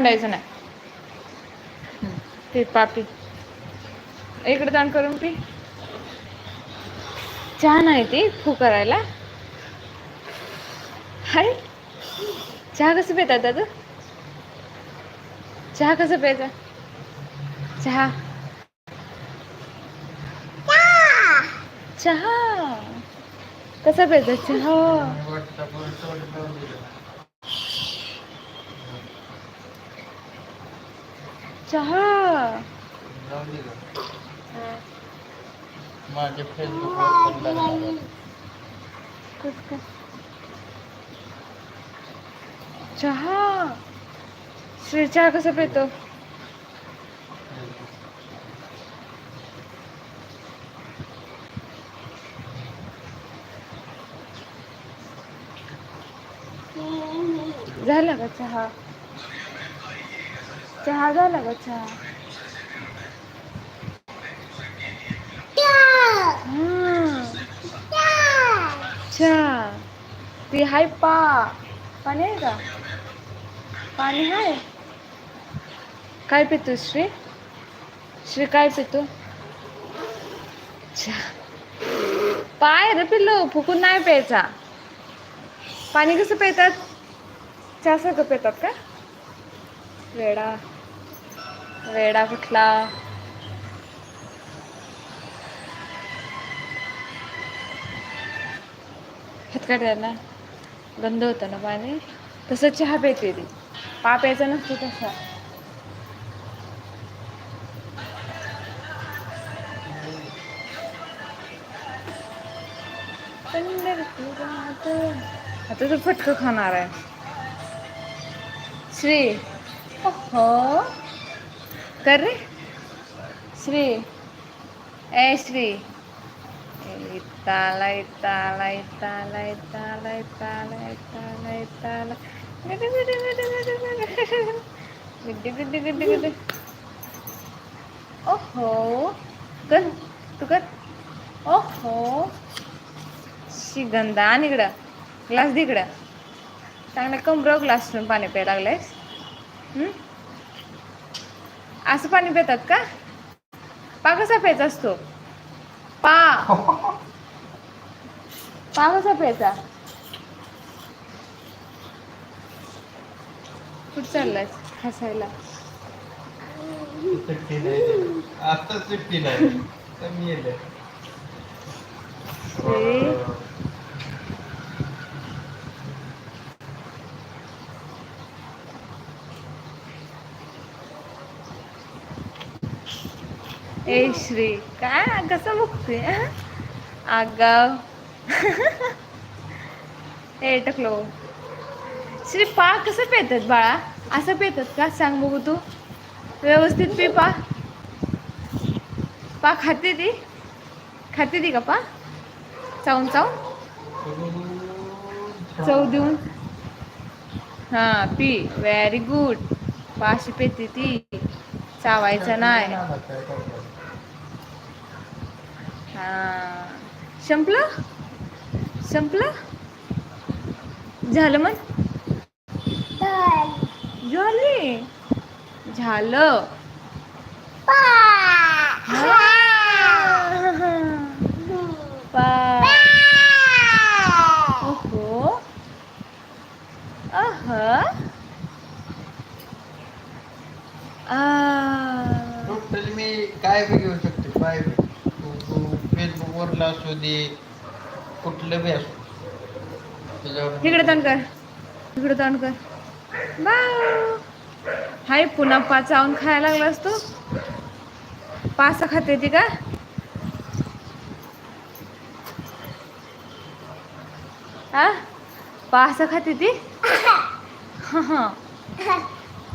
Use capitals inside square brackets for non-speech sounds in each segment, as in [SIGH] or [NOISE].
भांडायचं नाही. ते पापी. इकडे ताण करून पी. चहा नाही ती फू करायला. हाय. चहा कसं पितात दादू? चहा कसं प्यायचा? चहा. चहा. कसा प्यायचा? चहा. चहा. कसं काय चहा. श्री चहा कसा पितो? झाला का चहा? चहा झाला का चहा? ती हाय पा. पाणी आहे का? पाणी आहे काय पितो श्री? श्री काय पितो? पाय रे पिल्लू फुकून नाही प्यायचा. पाणी कसं पितात? चहा सगळं पितात का? वेडा. वेडा कुठला? हातकाट द्यायला गंध होतं ना पाणी? तसं चहा प्यायते ती. पा प्यायचा नसतो तसा. आता तू फटकं खाणार आहे. श्री. हो कर रे। श्री। ए श्री। ताला ताला ताला ताला इताला इताला इताला। गुड्डी गुड्डी गुड्डी गुड्डी गुड्डी गुड्डी ओहो। कर तू कर। ओहो। शिगंधा आणि इकडं. ग्लास दे इकडं. चांगलं कमरं ग्लास पाणी प्यायला लागलंयस. हं? असं पाणी पितात का? पा कसा प्यायचा असतो? पा. पा कसा प्यायचा? कुठं चाललायस? हसायला. सुट्टी नाही. आता सुट्टी नाही. कमी श्री ए श्री. काय? कसं बघते? आगाव. [LAUGHS] ए टकलो श्री पा कसं पेतात बाळा? असं पेतात का? सांग बघू तू. व्यवस्थित पी पा. पा खाते ती. खाते ती का पा? चावून चावून. चव देऊन. हां पी. व्हेरी गुड पाशी पेते ती. चावायचं नाही. हां. संपलं? संपलं? झालं मग? झाली. झालं. पा. ओहो. अह. आ. टोटल मी काय घेऊ शकतो? कोल्हापूरला असू दे कुठलं बी असू त्याच्यावर इकडे तोंड कर. तिकडे तोंड कर. बाव. हाय पुन्हा पाच चावून खायला लागलास तू. पाच खाते ती का? आ? पाच खाते ती?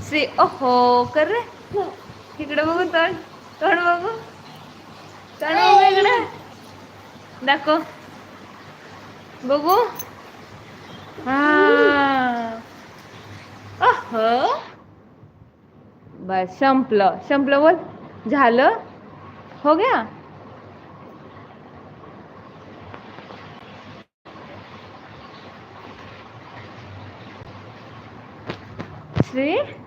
श्री ओहो कर रे. इकडे बघू तोंड. तोंड बघू. तोंड बघू इकडं. दाखव. बघू. हा. बस संपलं. संपलं बोल. झालं? हो गया? श्री?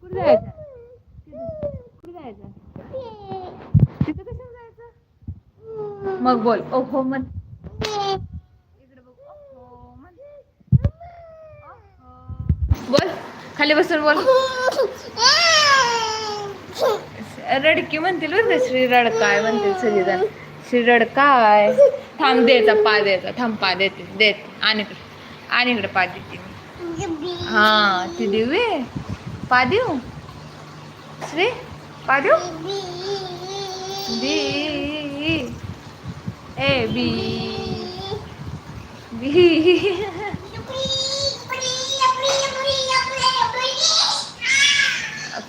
कुठे जायचं? कुठे जायचं? तिथं कशाला जायचं? मग बोल. ओहो म्हण. इकडे बघ. ओहो ओहो. बोल. खाली बसून बोल. रडकी म्हणतील बरं का श्री रडकाय म्हणतील सगळेजण. श्री रडकाय. थांब द्यायचा पा द्यायचा थांब पा देते देते. आणि इकडे. आणि इकडे पा देते. हा ती देऊ आहे. श्री पा बी ए बी. बी.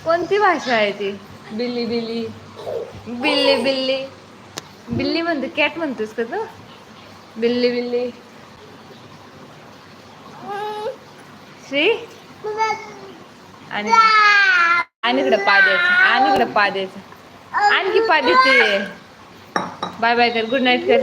कोणती भाषा आहे ती? बिल्ली बिल्ली. बिल्ली बिल्ली. बिल्ली म्हणते कॅट म्हणतोस का तू? बिल्ली बिल्ली. श्री आणि आणि इकडे पा द्यायचं आणि इकडे पा द्यायचं. आणखी पा देते. बाय बाय कर गुड नाईट कर.